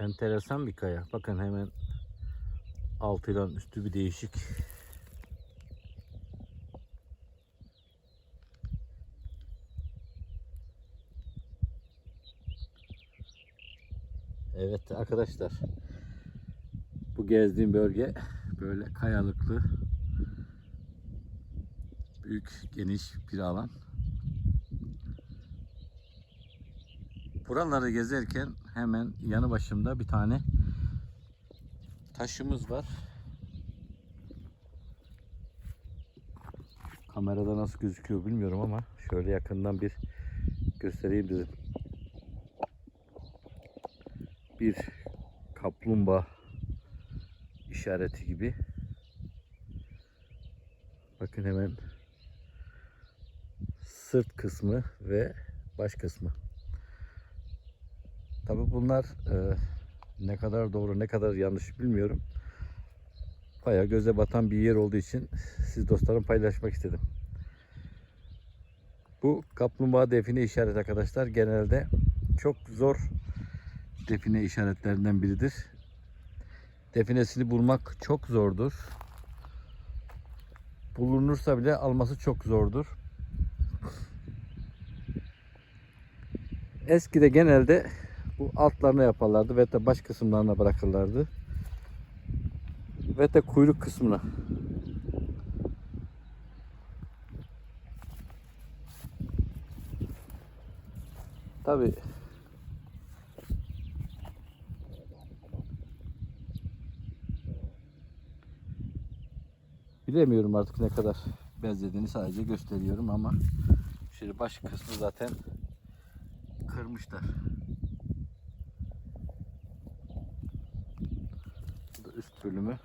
enteresan bir kaya. Bakın hemen altıyla üstü bir değişik. Evet arkadaşlar. Bu gezdiğim bölge böyle kayalıklı büyük geniş bir alan. Buraları gezerken hemen yanı başımda bir tane taşımız var. Kamerada nasıl gözüküyor bilmiyorum ama şöyle yakından bir göstereyim dedim. Bir kaplumbağa işareti gibi. Bakın hemen sırt kısmı ve baş kısmı. Tabi bunlar e, ne kadar doğru ne kadar yanlış bilmiyorum. Baya göze batan bir yer olduğu için siz dostlarım paylaşmak istedim. Bu kaplumbağa define işaret arkadaşlar genelde çok zor define işaretlerinden biridir. Definesini bulmak çok zordur. Bulunursa bile alması çok zordur. Eskide genelde bu altlarına yaparlardı ve de baş kısımlarına bırakırlardı. Ve de kuyruk kısmına. Tabi Bilemiyorum artık ne kadar benzediğini sadece gösteriyorum ama şimdi baş kısmı zaten kırmışlar. Bu da üst bölümü.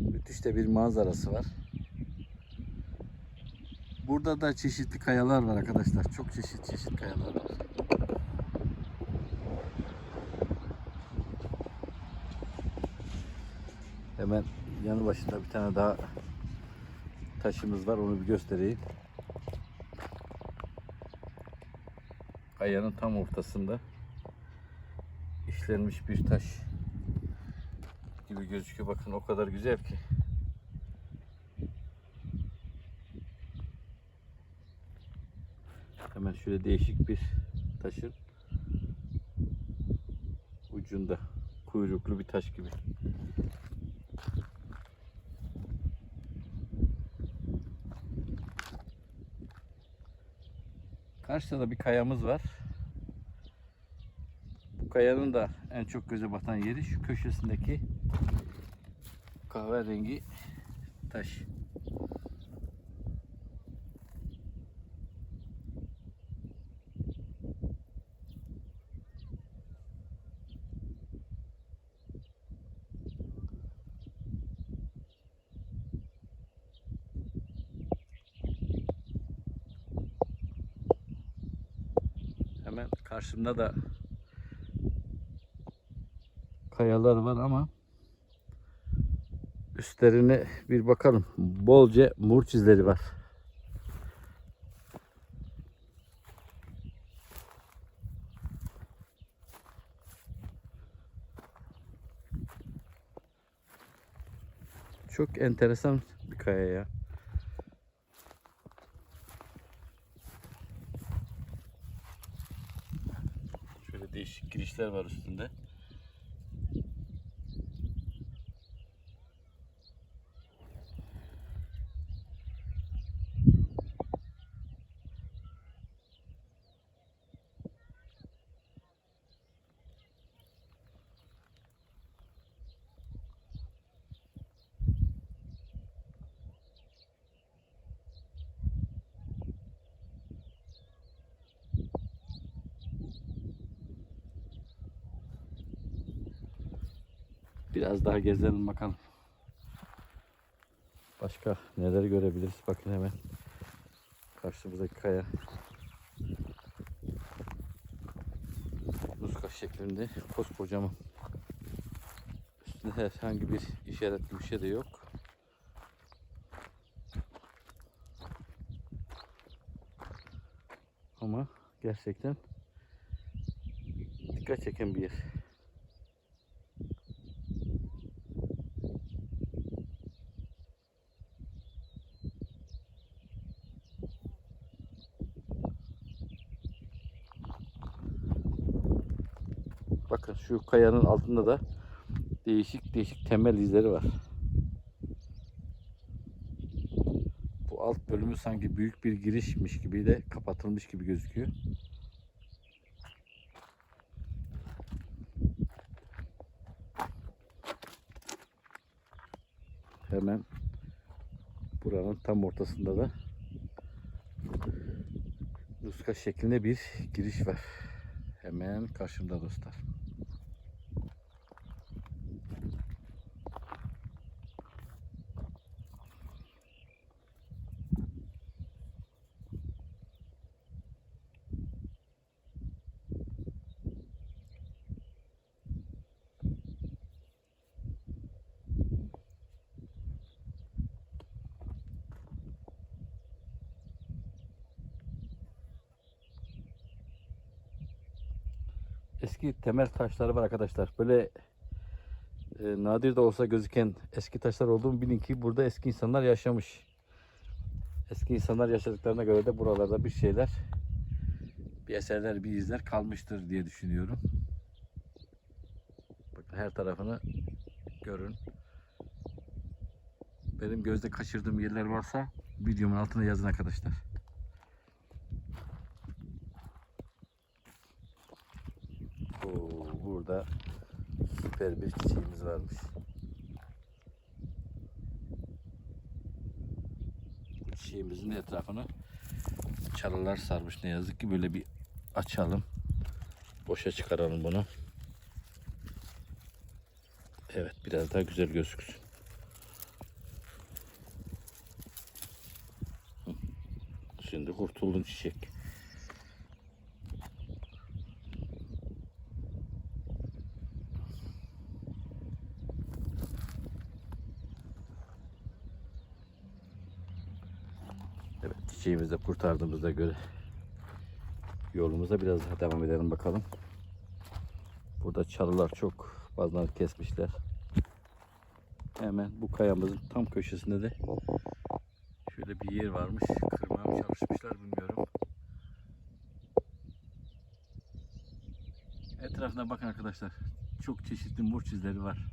Müthiş de bir manzarası var. Burada da çeşitli kayalar var arkadaşlar. Çok çeşit çeşit kayalar var. Hemen yanı başında bir tane daha taşımız var. Onu bir göstereyim. Kayanın tam ortasında işlenmiş bir taş gibi gözüküyor. Bakın o kadar güzel ki. Hemen şöyle değişik bir taşın ucunda kuyruklu bir taş gibi. Karşıda da bir kayamız var. Bu kayanın da en çok göze batan yeri şu köşesindeki kahverengi taş. Hemen karşımda da kayalar var ama üstlerine bir bakalım. Bolca murç izleri var. Çok enteresan bir kaya ya. Değişik girişler var üstünde. Biraz daha gezelim bakalım. Başka neler görebiliriz? Bakın hemen karşımızdaki kaya. Buzkaş şeklinde koskocaman. Üstünde herhangi bir işaret gibi bir şey de yok. Ama gerçekten dikkat çeken bir yer. Bakın şu kayanın altında da değişik değişik temel izleri var. Bu alt bölümü sanki büyük bir girişmiş gibi de kapatılmış gibi gözüküyor. Hemen buranın tam ortasında da nuska şeklinde bir giriş var. Hemen karşımda dostlar. Eski temel taşları var arkadaşlar. Böyle e, nadir de olsa gözüken eski taşlar olduğunu bilin ki burada eski insanlar yaşamış. Eski insanlar yaşadıklarına göre de buralarda bir şeyler, bir eserler, bir izler kalmıştır diye düşünüyorum. Bakın her tarafını görün. Benim gözde kaçırdığım yerler varsa videomun altına yazın arkadaşlar. Oo, burada süper bir çiçeğimiz varmış. Bu çiçeğimizin etrafını çalılar sarmış ne yazık ki böyle bir açalım. Boşa çıkaralım bunu. Evet biraz daha güzel gözüksün. Şimdi kurtuldun çiçek. Evet çiçeğimizi de kurtardığımıza göre yolumuza biraz daha devam edelim bakalım. Burada çalılar çok bazılarını kesmişler. Hemen bu kayamızın tam köşesinde de şöyle bir yer varmış. Kırmaya mı çalışmışlar bilmiyorum. Etrafına bakın arkadaşlar. Çok çeşitli murç izleri var.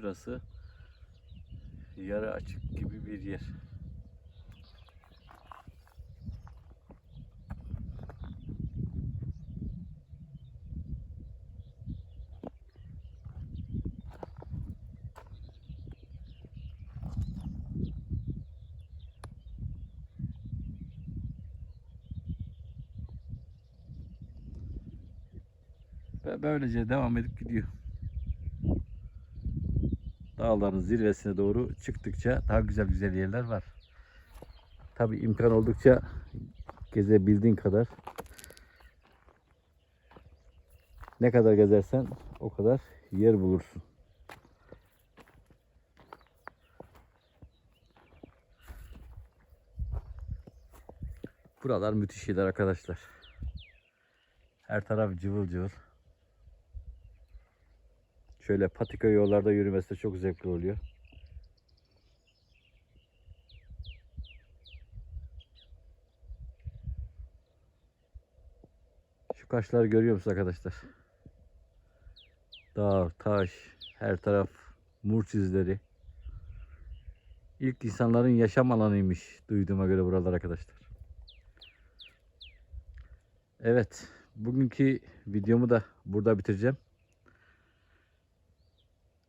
Şurası yarı açık gibi bir yer. Böylece devam edip gidiyor. Dağların zirvesine doğru çıktıkça daha güzel güzel yerler var. Tabi imkan oldukça gezebildiğin kadar ne kadar gezersen o kadar yer bulursun. Buralar müthiş yerler arkadaşlar. Her taraf cıvıl cıvıl. Şöyle patika yollarda yürümesi de çok zevkli oluyor. Şu kaşları görüyor musunuz arkadaşlar? Dağ, taş, her taraf murç izleri. İlk insanların yaşam alanıymış duyduğuma göre buralar arkadaşlar. Evet, bugünkü videomu da burada bitireceğim.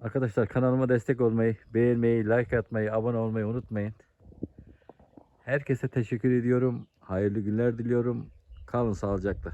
Arkadaşlar kanalıma destek olmayı, beğenmeyi, like atmayı, abone olmayı unutmayın. Herkese teşekkür ediyorum. Hayırlı günler diliyorum. Kalın sağlıcakla.